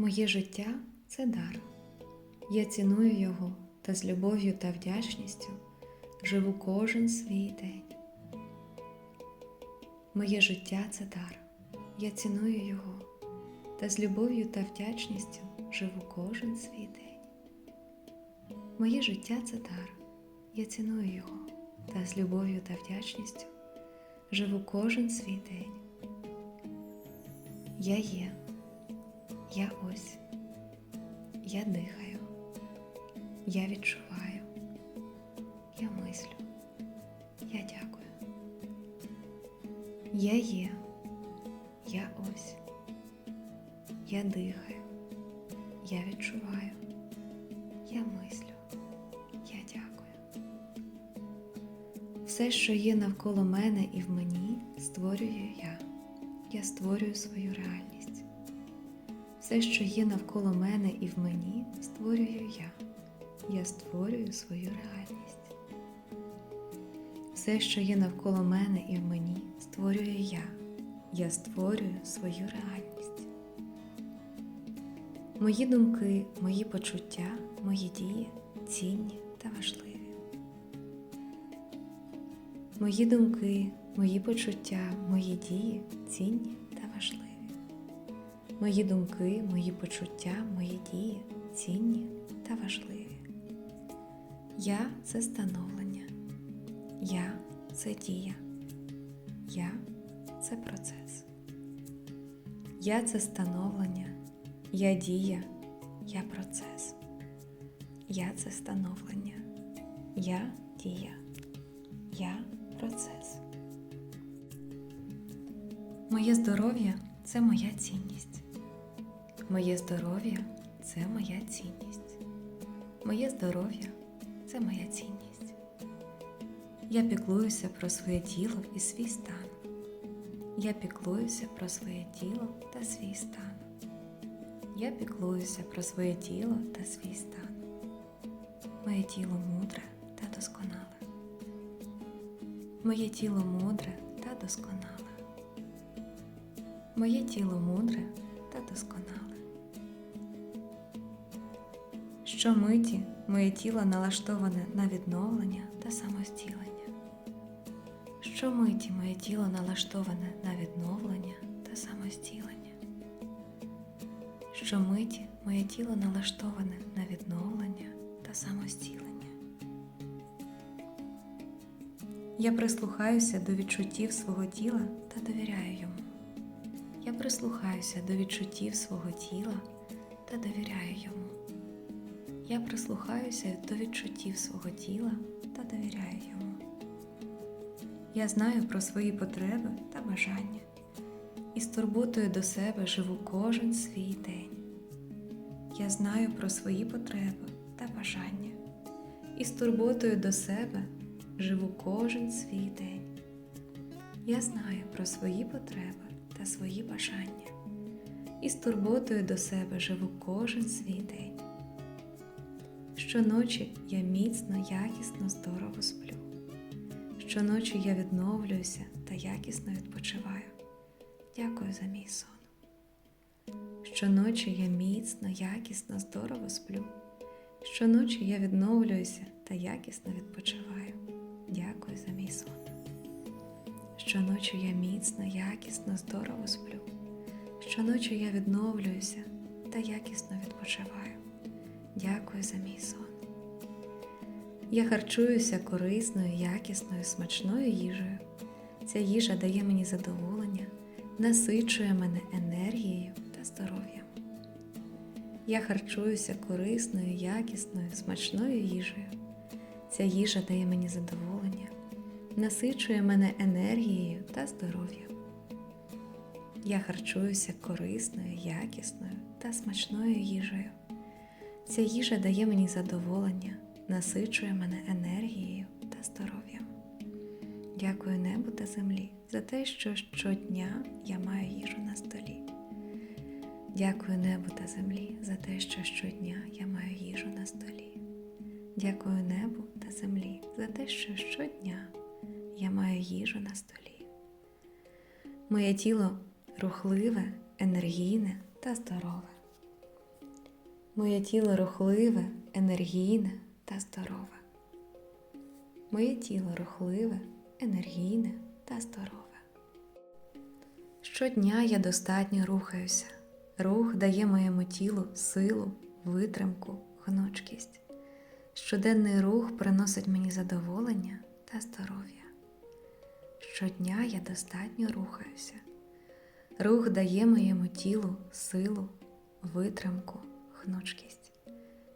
Моє життя це дар. Я ціную його та з любов'ю та вдячністю живу кожен свій день. Моє життя це дар. Я ціную його та з любов'ю та вдячністю живу кожен свій день. Моє життя це дар. Я ціную його та з любов'ю та вдячністю живу кожен свій день. Я є. Я ось. Я дихаю. Я відчуваю. Я мислю. Я дякую. Я є. Я ось. Я дихаю. Я відчуваю. Я мислю. Я дякую. Все, що є навколо мене і в мені, створюю я. Я створюю свою реальність. Все, що є навколо мене і в мені, створюю я. Я створюю свою реальність. Все, що є навколо мене і в мені, створюю я. Я створюю свою реальність. Мої думки, мої почуття, мої дії цінні та важливі. Мої думки, мої почуття, мої дії цінні. Мої думки, мої почуття, мої дії цінні та важливі. Я це становлення. Я це дія. Я це процес. Я це становлення. Я дія. Я процес. Я це становлення. Я дія. Я процес. Моє здоров'я це моя цінність. Моє здоров'я це моя цінність. Моє здоров'я це моя цінність. Я піклуюся про своє тіло і свій стан. Я піклуюся про своє тіло та свій стан. Я піклуюся про своє тіло та свій стан. Моє тіло мудре та досконале. Моє тіло мудре та досконале. Моє тіло мудре та досконале. Щомиті моє тіло налаштоване на відновлення та самостілення. Щомиті моє тіло налаштоване на відновлення та самостілення. Щомиті моє тіло налаштоване на відновлення та самостілення. Я прислухаюся до відчуттів свого тіла та довіряю йому. Я прислухаюся до відчуттів свого тіла та довіряю йому. Я прислухаюся до відчуттів свого тіла та довіряю йому. Я знаю про свої потреби та бажання і з турботою до себе живу кожен свій день. Я знаю про свої потреби та бажання і з турботою до себе живу кожен свій день. Я знаю про свої потреби та свої бажання і з турботою до себе живу кожен свій день. Щоночі я міцно, якісно, здорово сплю. Щоночі я відновлююся та якісно відпочиваю. Дякую за мій сон. Щоночі я міцно, якісно, здорово сплю. Щоночі я відновлююся та якісно відпочиваю. Дякую за мій сон. Щоночі я міцно, якісно, здорово сплю. Щоночі я відновлююся та якісно відпочиваю. Дякую за мій сон. Я харчуюся корисною, якісною, смачною їжею. Ця їжа дає мені задоволення, насичує мене енергією та здоров'ям. Я харчуюся корисною, якісною, смачною їжею. Ця їжа дає мені задоволення, насичує мене енергією та здоров'ям. Я харчуюся корисною, якісною та смачною їжею. Ця їжа дає мені задоволення, насичує мене енергією та здоров'ям. Дякую небу та землі за те, що щодня я маю їжу на столі. Дякую небу та землі за те, що щодня я маю їжу на столі. Дякую небу та землі за те, що щодня я маю їжу на столі. Моє тіло рухливе, енергійне та здорове. Моє тіло рухливе, енергійне та здорове. Моє тіло рухливе, енергійне та здорове. Щодня я достатньо рухаюся. Рух дає моєму тілу силу, витримку, гнучкість. Щоденний рух приносить мені задоволення та здоров'я. Щодня я достатньо рухаюся. Рух дає моєму тілу силу, витримку, гнучкість.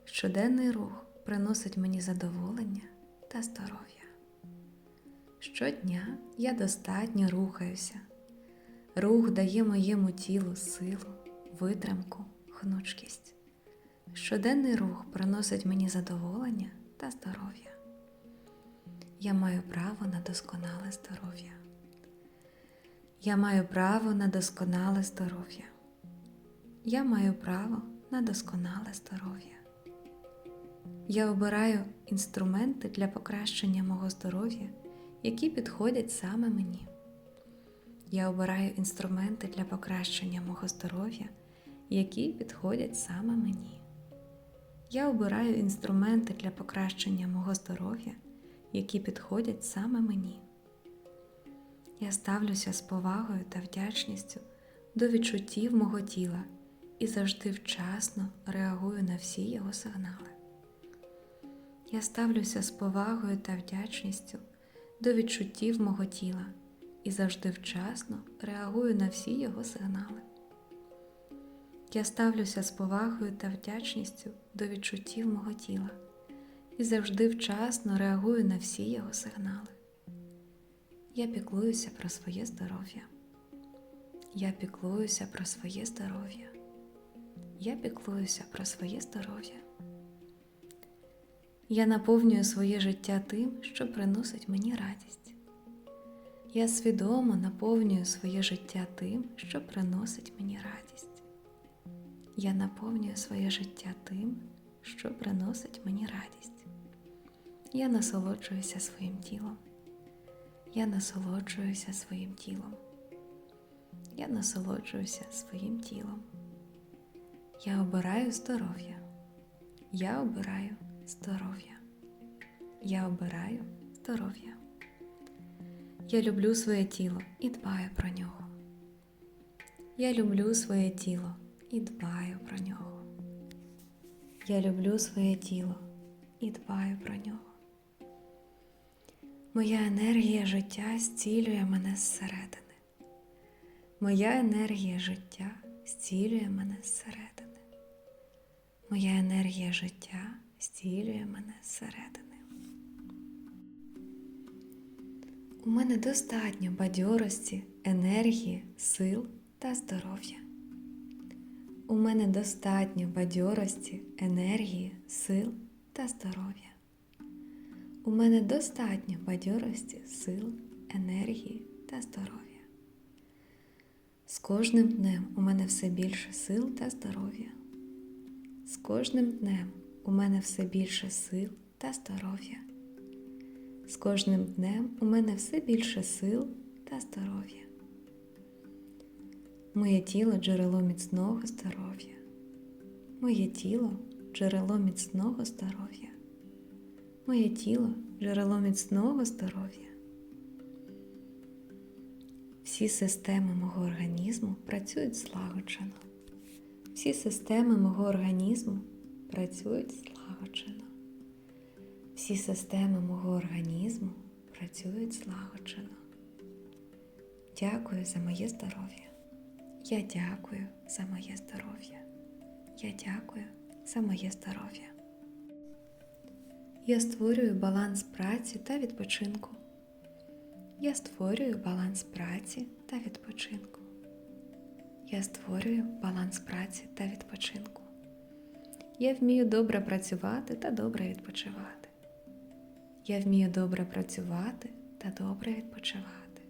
Щоденний рух приносить мені задоволення та здоров'я. Щодня я достатньо рухаюся. Рух дає моєму тілу силу, витримку, гнучкість. Щоденний рух приносить мені задоволення та здоров'я. Я маю право на досконале здоров'я. Я маю право на досконале здоров'я. Я маю право на досконале здоров'я. Я обираю інструменти для покращення мого здоров'я, які підходять саме мені. Я обираю інструменти для покращення мого здоров'я, які підходять саме мені. Я обираю інструменти для покращення мого здоров'я, які підходять саме мені. Я ставлюся з повагою та вдячністю до відчуттів мого тіла і завжди вчасно реагую на всі його сигнали. Я ставлюся з повагою та вдячністю до відчуттів мого тіла і завжди вчасно реагую на всі його сигнали. Я ставлюся з повагою та вдячністю до відчуттів мого тіла і завжди вчасно реагую на всі його сигнали. Я піклуюся про своє здоров'я. Я піклуюся про своє здоров'я. Я піклуюся про своє здоров'я. Я наповнюю своє життя тим, що приносить мені радість. Я свідомо наповнюю своє життя тим, що приносить мені радість. Я наповнюю своє життя тим, що приносить мені радість. Я насолоджуюся своїм тілом. Я насолоджуюся своїм тілом. Я насолоджуюся своїм тілом. Я обираю здоров'я. Я обираю здоров'я. Я обираю здоров'я. Я люблю своє тіло і дбаю про нього. Я люблю своє тіло і дбаю про нього. Я люблю своє тіло і дбаю про нього. Моя енергія життя зцілює мене зсередини. Моя енергія життя зцілює мене зсередини. Моя енергія життя зцілює мене зсередини. У мене достатньо бадьорості, енергії, сил та здоров'я. У мене достатньо бадьорості, енергії, сил та здоров'я. У мене достатньо бадьорості, сил, енергії та здоров'я. З кожним днем у мене все більше сил та здоров'я. З кожним днем у мене все більше сил та здоров'я. З кожним днем у мене все більше сил та здоров'я. Моє тіло джерело міцного здоров'я. Моє тіло джерело міцного здоров'я. Моє тіло джерело міцного здоров'я. Всі системи мого організму працюють злагоджено. Всі системи мого організму працюють злагоджено. Всі системи мого організму працюють злагоджено. Дякую за моє здоров'я. Я дякую за моє здоров'я. Я дякую за моє здоров'я. Я створюю баланс праці та відпочинку. Я створюю баланс праці та відпочинку. Я створюю баланс праці та відпочинку. Я вмію добре працювати та добре відпочивати. Я вмію добре працювати та добре відпочивати.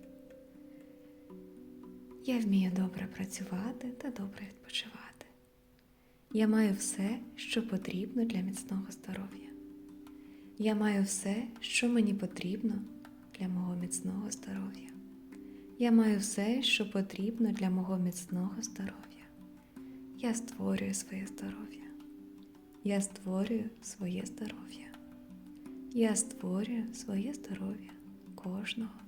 Я вмію добре працювати та добре відпочивати. Я маю все, що потрібно для міцного здоров'я. Я маю все, що мені потрібно для мого міцного здоров'я. Я маю все, що потрібно для мого міцного здоров'я. Я створюю своє здоров'я. Я створюю своє здоров'я. Я створюю своє здоров'я кожного